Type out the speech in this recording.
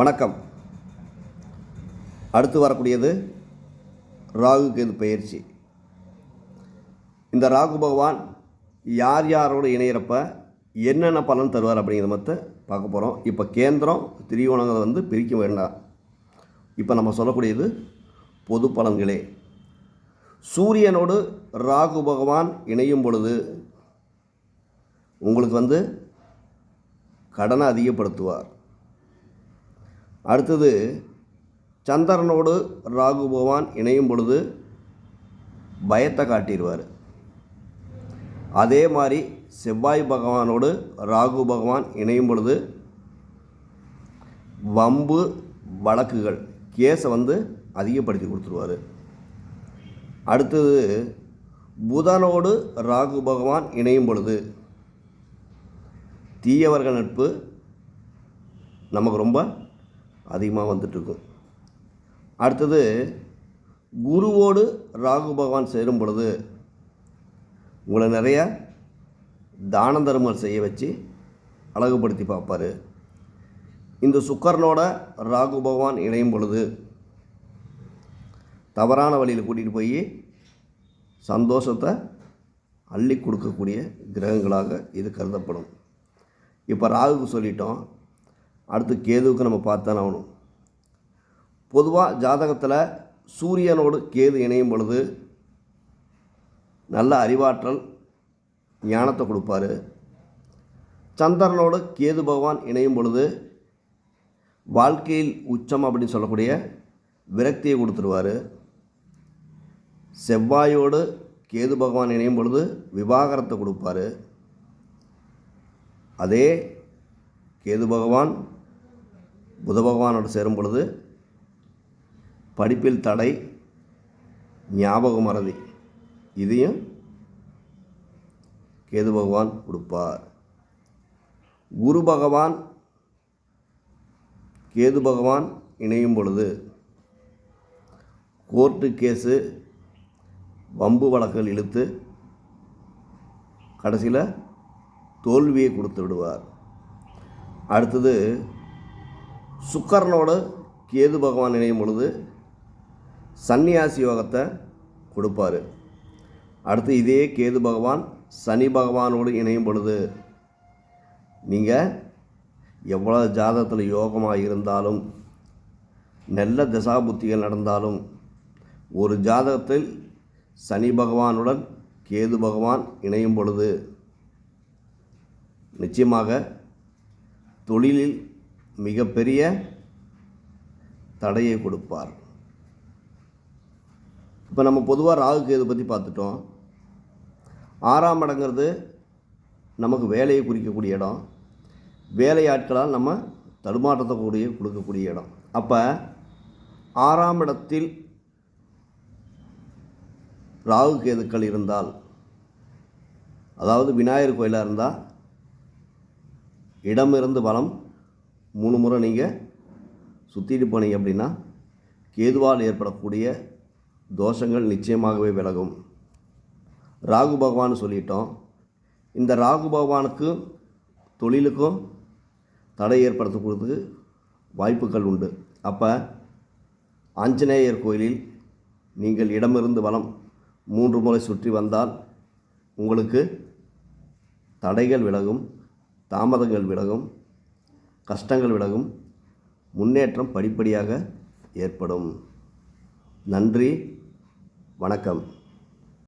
வணக்கம். அடுத்து வரக்கூடியது ராகு கேது பயிற்சி. இந்த ராகு பகவான் யார் யாரோடு இணையிறப்ப என்னென்ன பலன் தருவார் அப்படிங்கிறத மற்ற பார்க்க போகிறோம் இப்போ கேந்திரம் திரிகோணங்களை வந்து பிரிக்க வேண்டாம் இப்போ நம்ம சொல்லக்கூடியது பொது பலன்களே. சூரியனோடு ராகு பகவான் இணையும் பொழுது உங்களுக்கு வந்து கடனை அதிகப்படுத்துவார். அடுத்தது சந்திரனோடு ராகு பகவான் இணையும் பொழுது பயத்தை காட்டிடுவார். அதே மாதிரி செவ்வாய் பகவானோடு ராகு பகவான் இணையும் பொழுது வம்பு வழக்குகள் கேஸை வந்து அதிகப்படுத்தி கொடுத்துருவார். அடுத்தது புதனோடு ராகு பகவான் இணையும் பொழுது தீயவர்கள் நட்பு நமக்கு ரொம்ப அதிகமாக வந்துட்டுருக்கும் அடுத்தது குருவோடு ராகு பகவான் சேரும் பொழுது உங்களை நிறைய தான தர்மங்கள் செய்ய வச்சு அழகுபடுத்தி பார்ப்பார். இந்த சுக்கரனோட ராகு பகவான் இணையும் பொழுது தவறான வழியில் கூட்டிகிட்டு போய் சந்தோஷத்தை அள்ளி கொடுக்கக்கூடிய கிரகங்களாக இது கருதப்படும். இப்போ ராகுக்கு சொல்லிட்டோம் அடுத்து கேதுவுக்கு நம்ம பார்த்தானே ஆகணும். பொதுவாக ஜாதகத்தில் சூரியனோடு கேது இணையும் பொழுது நல்ல அறிவாற்றல் ஞானத்தை கொடுப்பாரு. சந்திரனோடு கேது பகவான் இணையும் பொழுது வாழ்க்கையில் உச்சம் அப்படின்னு சொல்லக்கூடிய விரக்தியை கொடுத்துருவார். செவ்வாயோடு கேது பகவான் இணையும் பொழுது விவாகரத்தை கொடுப்பாரு. அதே கேது பகவான் புத பகவானோடு சேரும் பொழுது படிப்பில் தடை ஞாபக மறதி இதையும் கேது பகவான் கொடுப்பார். குரு பகவான் கேது பகவான் இணையும் பொழுது கோர்ட்டு கேஸு வம்பு வழக்குகள் இழுத்து கடைசியில் தோல்வியை கொடுத்து விடுவார். அடுத்தது சுக்கரனோடு கேது பகவான் இணையும் பொழுது சன்னியாசி யோகத்தை கொடுப்பார். அடுத்து இதே கேது பகவான் சனி பகவானோடு இணையும் பொழுது நீங்கள் எவ்வளோ ஜாதகத்தில் யோகமாக இருந்தாலும் நல்ல தசாபுத்திகள் நடந்தாலும் ஒரு ஜாதகத்தில் சனி பகவானுடன் கேது பகவான் இணையும் பொழுது நிச்சயமாக தொழிலில் மிகப்பெரிய தடையை கொடுப்பார். இப்போ நம்ம பொதுவாக ராகு கேது பற்றி பார்த்துட்டோம். ஆறாம் இடங்கிறது நமக்கு வேலையை குறிக்கக்கூடிய இடம். வேலையாட்களால் நம்ம தடுமாற்றத்தை கூடிய கொடுக்கக்கூடிய இடம். அப்போ ஆறாம் இடத்தில் ராகு கேதுக்கள் இருந்தால் அதாவது விநாயகர் கோயிலாக இருந்தால் இடமிருந்து பலம் மூணு முறை நீங்கள் சுற்றிட்டு போனீங்க அப்படின்னா கேதுவால் ஏற்படக்கூடிய தோஷங்கள் நிச்சயமாகவே விலகும். ராகு பகவான் சொல்லிட்டோம். இந்த ராகு பகவானுக்கும் தொழிலுக்கும் தடை ஏற்படுத்தக்கூடியது வாய்ப்புகள் உண்டு. அப்போ ஆஞ்சநேயர் கோயிலில் நீங்கள் இடமிருந்து வளம் மூன்று முறை சுற்றி வந்தால் உங்களுக்கு தடைகள் விலகும் தாமதங்கள் விலகும். கஷ்டங்கள் விலகும் முன்னேற்றம் படிப்படியாக ஏற்படும். நன்றி வணக்கம்.